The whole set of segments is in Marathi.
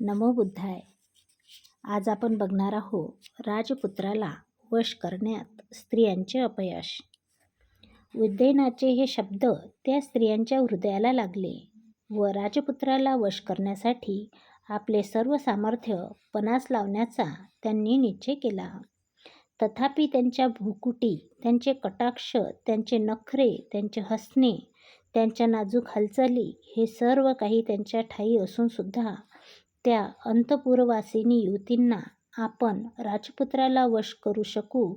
नमो बुद्धाय. आज आपण बघणार आहोत राजपुत्राला वश करण्यात स्त्रियांचे अपयश. उद्दयनाचे हे शब्द त्या स्त्रियांच्या हृदयाला लागले व राजपुत्राला वश करण्यासाठी आपले सर्व सामर्थ्य पणास लावण्याचा त्यांनी निश्चय केला. तथापि त्यांच्या भुकुटी त्यांचे कटाक्ष त्यांचे नखरे त्यांचे हसणे त्यांच्या नाजूक हालचाली हे सर्व काही त्यांच्या ठाई असूनसुद्धा त्या अंतपुरवासिनी युतींना आपण राजपुत्राला वश करू शकू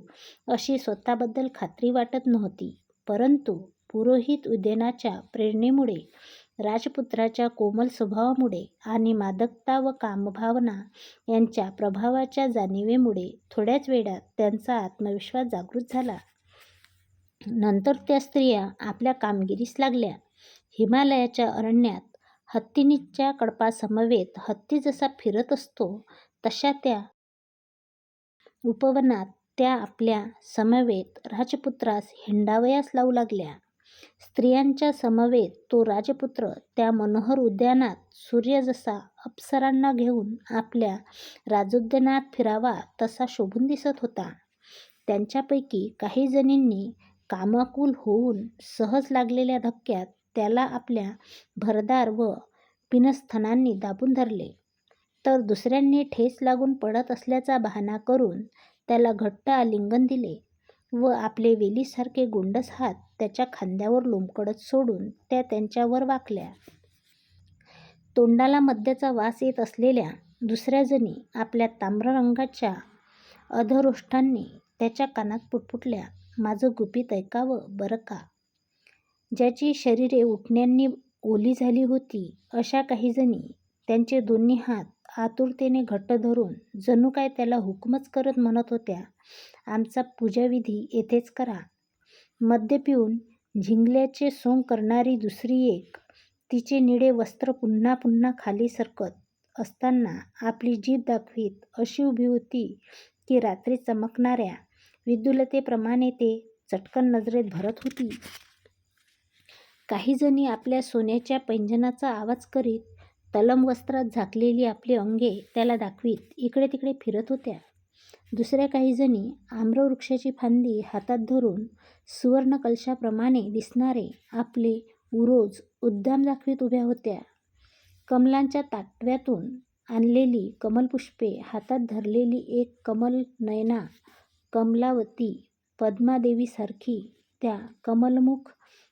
अशी स्वतःबद्दल खात्री वाटत नव्हती. परंतु पुरोहित उदयनाच्या प्रेरणेमुळे राजपुत्राच्या कोमल स्वभावामुळे आणि मादकता व कामभावना यांच्या प्रभावाच्या जाणीवेमुळे थोड्याच वेळात त्यांचा आत्मविश्वास जागृत झाला. नंतर त्या स्त्रिया आपल्या कामगिरीस लागल्या. हिमालयाच्या अरण्यात हत्तीनीच्या कळपासमवेत हत्ती जसा फिरत असतो तशा त्या उपवनात त्या आपल्या समवेत राजपुत्रास हिंडावयास लावू लागल्या. स्त्रियांच्या समवेत तो राजपुत्र त्या मनोहर उद्यानात सूर्य जसा अप्सरांना घेऊन आपल्या राजोद्यानात फिरावा तसा शोभून दिसत होता. त्यांच्यापैकी काही जणींनी कामाकुल होऊन सहज लागलेल्या धक्क्यात त्याला आपल्या भरदार व पिनस्थनांनी दाबून धरले. तर दुसऱ्यांनी ठेस लागून पडत असल्याचा बहाणा करून त्याला घट्ट आलिंगन दिले व आपले वेलीसारखे गोंडस हात त्याच्या खांद्यावर लोंबकडत सोडून त्या त्यांच्यावर वाकल्या. तोंडाला मद्याचा वास येत असलेल्या दुसऱ्या जणी आपल्या ताम्र रंगाच्या अधरोष्ठांनी त्याच्या कानात पुटपुटल्या. माझं गुपित ऐकावं बरं का? ज्याची शरीरे उठण्यांनी ओली झाली होती अशा काही जणी त्यांचे दोन्ही हात आतुरतेने घट्ट धरून जणू काय त्याला हुकमच करत म्हणत होत्या आमचा पूजाविधी येथेच करा. मद्य पिऊन झिंगल्याचे सोंग करणारी दुसरी एक तिचे निळे वस्त्र पुन्हा पुन्हा खाली सरकत असताना आपली जीभ दाखवीत अशी उभी होती की रात्री चमकणाऱ्या विद्युलतेप्रमाणे ते चटकन नजरेत भरत होती. काही जणी आपल्या सोन्याच्या पैंजणाचा आवाज करीत तलम वस्त्रात झाकलेली आपली अंगे त्याला दाखवीत इकडे तिकडे फिरत होत्या. दुसऱ्या काही जणी आम्रवृक्षाची फांदी हातात धरून सुवर्णकलशाप्रमाणे दिसणारे आपले उरोज उद्दाम दाखवीत उभ्या होत्या. कमलांच्या ताटव्यातून आणलेली कमलपुष्पे हातात धरलेली एक कमल नयना कमलावती पद्मादेवीसारखी त्या कमलमुख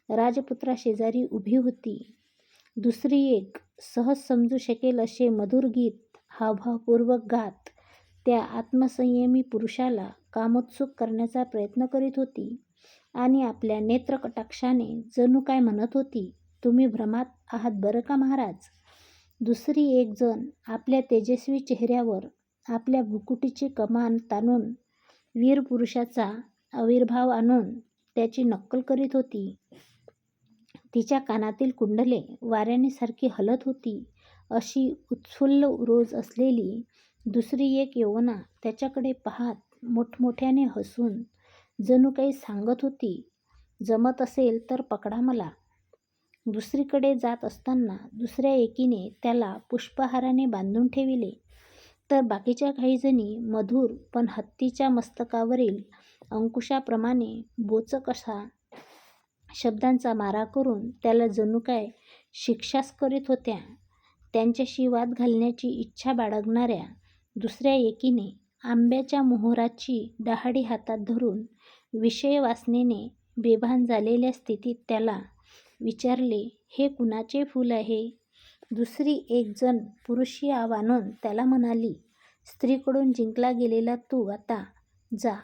राजपुत्राशेजारी उभी होती. दुसरी एक सहज समजू शकेल असे मधुर गीत हावभावपूर्वक गात त्या आत्मसंयमी पुरुषाला कामोत्सुक करण्याचा प्रयत्न करीत होती आणि आपल्या नेत्रकटाक्षाने जणू काय म्हणत होती तुम्ही भ्रमात आहात बरं का महाराज? दुसरी एक जण आपल्या तेजस्वी चेहऱ्यावर आपल्या भुकुटीची कमान ताणून वीर पुरुषाचा आविर्भाव आणून त्याची नक्कल करीत होती. तिच्या कानातील कुंडले वाऱ्याने सारखी हलत होती. अशी उत्फुल्ल रोज असलेली दुसरी एक यवना त्याच्याकडे पाहत मोठमोठ्याने हसून जणू काही सांगत होती. जमत असेल तर पकडा मला. दुसरीकडे जात असताना दुसऱ्या एकीने त्याला पुष्पहाराने बांधून ठेविले. तर बाकीच्या काहीजणी मधुर पण हत्तीच्या मस्तकावरील अंकुशाप्रमाणे बोचक असा शब्दांचा मारा करून त्याला जणू काय शिक्षाच करीत होत्या. त्यांच्याशी वाद घालण्याची इच्छा बाळगणाऱ्या दुसऱ्या एकीने आंब्याच्या मोहराची डहाळी हातात धरून विषयवासनेने बेभान झालेल्या स्थितीत त्याला विचारले हे कुणाचे फूल आहे? दुसरी एक जण पुरुषी आवानून त्याला म्हणाली स्त्रीकडून जिंकला गेलेला तू आता जा.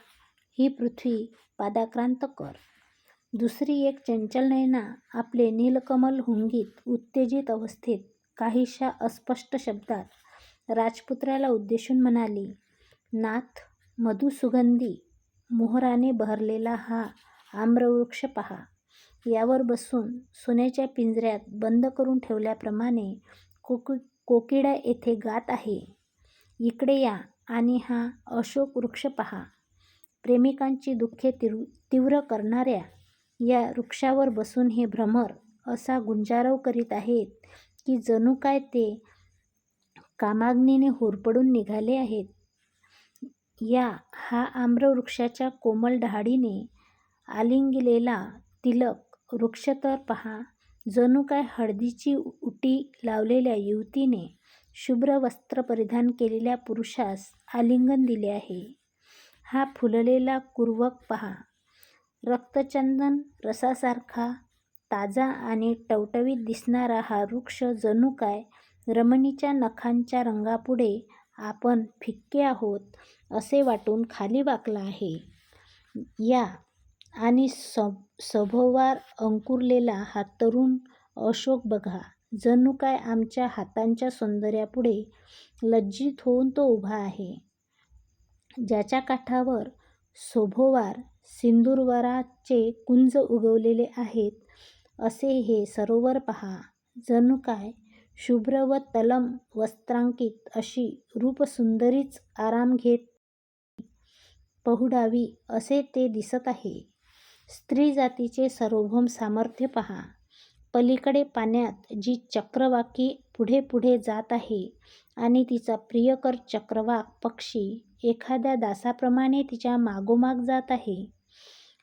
ही पृथ्वी पादाक्रांत कर. दुसरी एक चंचलनयना आपले नीलकमल हुंगीत उत्तेजित अवस्थेत काहीशा अस्पष्ट शब्दात राजपुत्राला उद्देशून म्हणाली नाथ मधुसुगंधी मोहराने बहरलेला हा आम्रवृक्ष पहा. यावर बसून सोन्याच्या पिंजऱ्यात बंद करून ठेवल्याप्रमाणे कोक कोकिळा येथे गात आहे. इकडे या आणि हा अशोक वृक्ष पहा. प्रेमिकांची दुःखे तीव्र करणाऱ्या या वृक्षावर बसून हे भ्रमर असा गुंजारव करीत आहेत की जणू काय ते कामाग्नीने होरपडून निघाले आहेत. या हा आम्रवृक्षाच्या कोमल डहाडीने आलिंगलेला तिलक वृक्ष तर पहा, जणू काय हळदीची उटी लावलेल्या युवतीने शुभ्र वस्त्र परिधान केलेल्या पुरुषास आलिंगन दिले आहे. हा फुललेला कुर्वक पहा, रक्तचंदन रसासारखा ताजा आणि टवटवीत दिसणारा हा वृक्ष जणू काय रमणीच्या नखांच्या रंगापुढे आपण फिक्के आहोत, असे वाटून खाली वाकला आहे. या आणि सभोवार अंकुरलेला हा तरुण अशोक बघा, जणू काय आमच्या हातांच्या सौंदर्यापुढे लज्जित होऊन तो उभा आहे. ज्याच्या काठावर सभोवार सिंदूरवराचे कुंज उगवलेले आहेत, असे हे सरोवर पहा, जणू काय शुभ्र व तलम वस्त्रांकित अशी रूपसुंदरीच आराम घेत पहुडावी, असे ते दिसत आहे. स्त्री जातीचे सार्वभौम सामर्थ्य पहा, पलीकडे पाण्यात जी चक्रवाकी पुढे पुढे जात आहे आणि तिचा प्रियकर चक्रवाक पक्षी एखाद्या दासाप्रमाणे तिच्या मागोमाग जात आहे.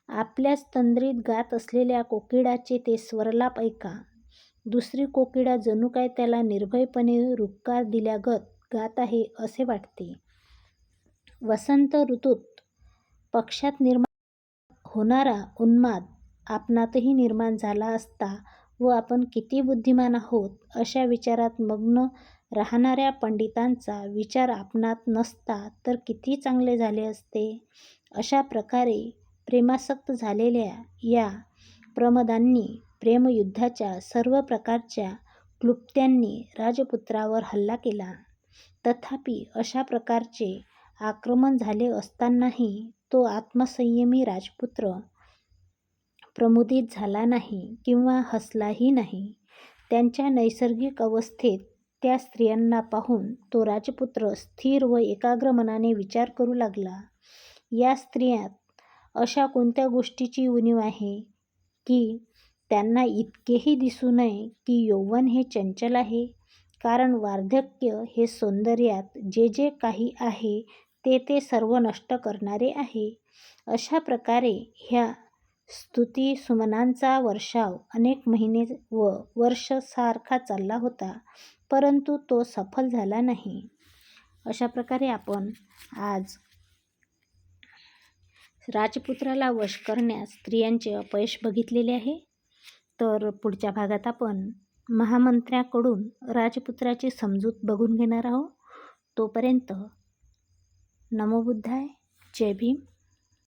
आपल्याच तंद्रीत गात असलेल्या कोकिळाचे ते स्वरलाप ऐका, दुसरी कोकिळा जणू काय त्याला निर्भयपणे रुक्कार दिल्यागत गात आहे, असे वाटते. वसंत ऋतूत पक्षात निर्माण होणारा उन्माद आपणातही निर्माण झाला असता व आपण किती बुद्धिमान आहोत, अशा विचारात मग्न राहणाऱ्या पंडितांचा विचार आपणात नसता तर किती चांगले झाले असते. अशा प्रकारे प्रेमासक्त झालेल्या या प्रमदांनी प्रेमयुद्धाच्या सर्व प्रकारच्या क्लुप्त्यांनी राजपुत्रावर हल्ला केला. तथापि अशा प्रकारचे आक्रमण झाले असतानाही तो आत्मसंयमी राजपुत्र प्रमुदित झाला नाही किंवा हसलाही नाही. त्यांच्या नैसर्गिक अवस्थेत त्या स्त्रियांना पाहून तो राजपुत्र स्थिर व एकाग्र मनाने विचार करू लागला, या स्त्रियांत अशा कोणत्या गोष्टीची उणीव आहे, की त्यांना इतकेही दिसू नये की यौवन हे चंचल आहे, कारण वार्धक्य हे सौंदर्यात जे जे काही आहे ते ते सर्व नष्ट करणारे आहे. अशा प्रकारे ह्या स्तुती सुमनांचा वर्षाव अनेक महिने व वर्ष सारखा चालला होता, परंतु तो सफल झाला नाही. अशा प्रकारे आपण आज राजपुत्राला वश करण्यास स्त्रियांचे अपयश बघितलेले आहे. तर पुढच्या भागात आपण महामंत्र्याकडून राजपुत्राची समजूत बघून घेणार आहोत. तोपर्यंत नमोबुद्धाय जय भीम.